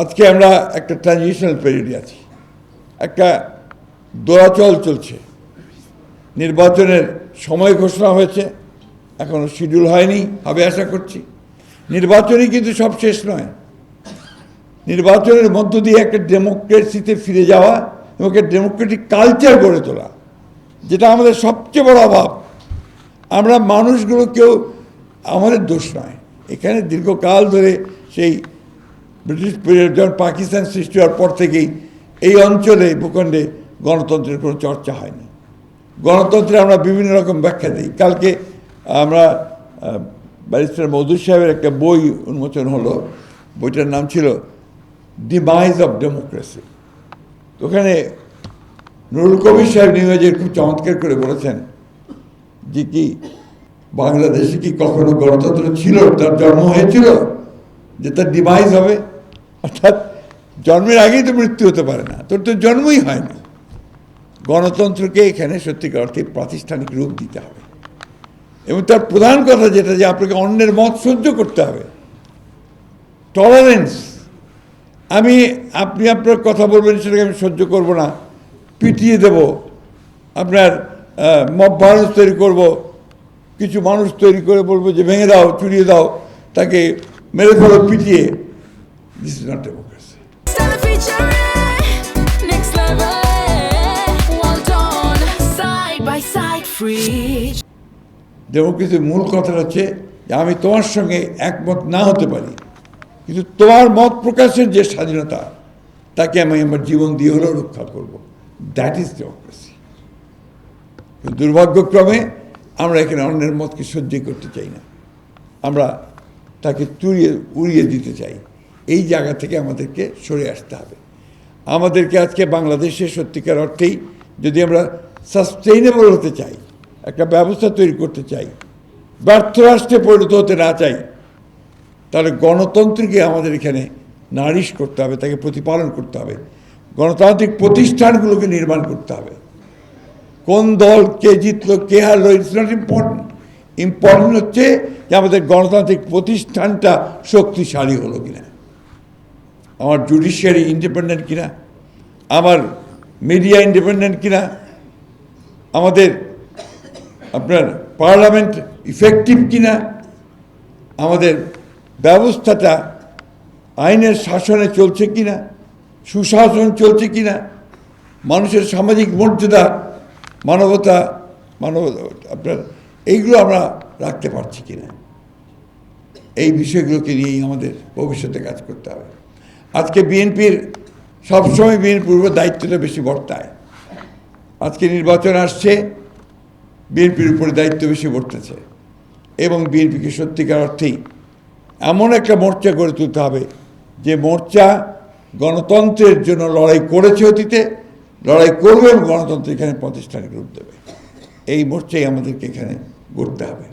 আজকে আমরা একটা ট্রানজিশনাল পিরিয়ডে আছি। একটা দোলাচল চলছে। নির্বাচনের সময় ঘোষণা হয়েছে এখনও শিডিউল হয়নি, হবে আশা করছি। নির্বাচনই কিন্তু সব শেষ নয়। নির্বাচনের মধ্য দিয়ে একটা ডেমোক্রেসিতে ফিরে যাওয়া এবং একটা ডেমোক্রেটিক কালচার গড়ে তোলা, যেটা আমাদের সবচেয়ে বড় অভাব। আমরা মানুষগুলো কেউ আমাদের দোষ নয়। এখানে দীর্ঘকাল ধরে সেই ব্রিটিশ যখন পাকিস্তান সৃষ্টি হওয়ার পর থেকেই এই অঞ্চলে ভূখণ্ডে গণতন্ত্রের কোনো চর্চা হয়নি। গণতন্ত্রে আমরা বিভিন্ন রকম ব্যাখ্যা দিই। কালকে আমরা ব্যারিস্টার মধুর সাহেবের একটা বই উন্মোচন হলো। বইটার নাম ছিল ডিমাইজ অফ ডেমোক্রেসি ওখানে নুরুল কবির সাহেব নিউজের খুব চমৎকার করে বলেছেন যে কি, বাংলাদেশে কি কখনো গণতন্ত্র ছিল, তার জন্ম হয়েছিল? যে তার ডিভাইস হবে, অর্থাৎ জন্মের আগেই তো মৃত্যু হতে পারে না। তোর তো জন্মই হয়নি। গণতন্ত্রকে এখানে সত্যিকার অর্থে প্রাতিষ্ঠানিক রূপ দিতে হবে। এবং তার প্রধান কথা যেটা, যে আপনাকে অন্যের মত সহ্য করতে হবে। টলারেন্স আমি, আপনি আপনার কথা বলবেন, সেটাকে আমি সহ্য করব না। পিটিয়ে দেব। আপনার মব ভায়োলেন্স তৈরি করব। কিছু মানুষ তৈরি করে বলব যে, ভেঙে দাও, চুরিয়ে দাও। তাকে মেরে ফেলো পিটিয়ে। This is not democracy. ডেমোক্রেসির মূল কথাটা হচ্ছে যে আমি তোমার সঙ্গে একমত না হতে পারি। কিন্তু তোমার মত প্রকাশের যে স্বাধীনতা তাকে আমি আমার জীবন দিয়ে হলেও রক্ষা করব। দ্যাট ইজ ডেমোক্রেসি দুর্ভাগ্যক্রমে আমরা এখানে অন্যের মতকে সহ্য করতে চাই না। আমরা তাকে তুড়িয়ে উড়িয়ে দিতে চাই। এই জায়গা থেকে আমাদেরকে সরে আসতে হবে। আমাদেরকে আজকে বাংলাদেশে সত্যিকার অর্থেই যদি আমরা সাস্টেইনেবল হতে চাই, একটা ব্যবস্থা তৈরি করতে চাই ব্যর্থ রাষ্ট্রে পরিণত হতে না চাই, তাহলে গণতন্ত্রকে আমাদের এখানে নারিশ করতে হবে, তাকে প্রতিপালন করতে হবে। গণতান্ত্রিক প্রতিষ্ঠানগুলোকে নির্মাণ করতে হবে। কোন দল কে জিতলো, কে হারলো ইটস নট ইম্পর্টেন্ট ইম্পর্টেন্ট হচ্ছে যে আমাদের গণতান্ত্রিক প্রতিষ্ঠানটা শক্তিশালী হলো কিনা। আমার জুডিশিয়ারি ইন্ডিপেন্ডেন্ট কিনা। আমার মিডিয়া ইন্ডিপেন্ডেন্ট কিনা। আমাদের আপনার পার্লামেন্ট ইফেক্টিভ কিনা। আমাদের ব্যবস্থাটা আইনের শাসনে চলছে কিনা। সুশাসন চলছে কিনা। মানুষের সামাজিক মর্যাদা, মানবতা মানবতা আপনার এইগুলো আমরা রাখতে পারছি কি না এই বিষয়গুলোকে নিয়েই আমাদের ভবিষ্যতে কাজ করতে হবে। আজকে বিএনপির, সবসময় বিএনপির দায়িত্বটা বেশি বর্তায়। আজকে নির্বাচন আসছে, বিএনপির উপরে দায়িত্ব বেশি বর্তেছে। এবং বিএনপিকে সত্যিকার অর্থেই এমন একটা মোর্চা গড়ে তুলতে হবে, যে মোর্চা গণতন্ত্রের জন্য লড়াই করেছে অতীতে, লড়াই করবে এবং গণতন্ত্র এখানে প্রতিষ্ঠানিক রূপ দেবে। এই মোর্চাই আমাদেরকে এখানে গড়তে হবে।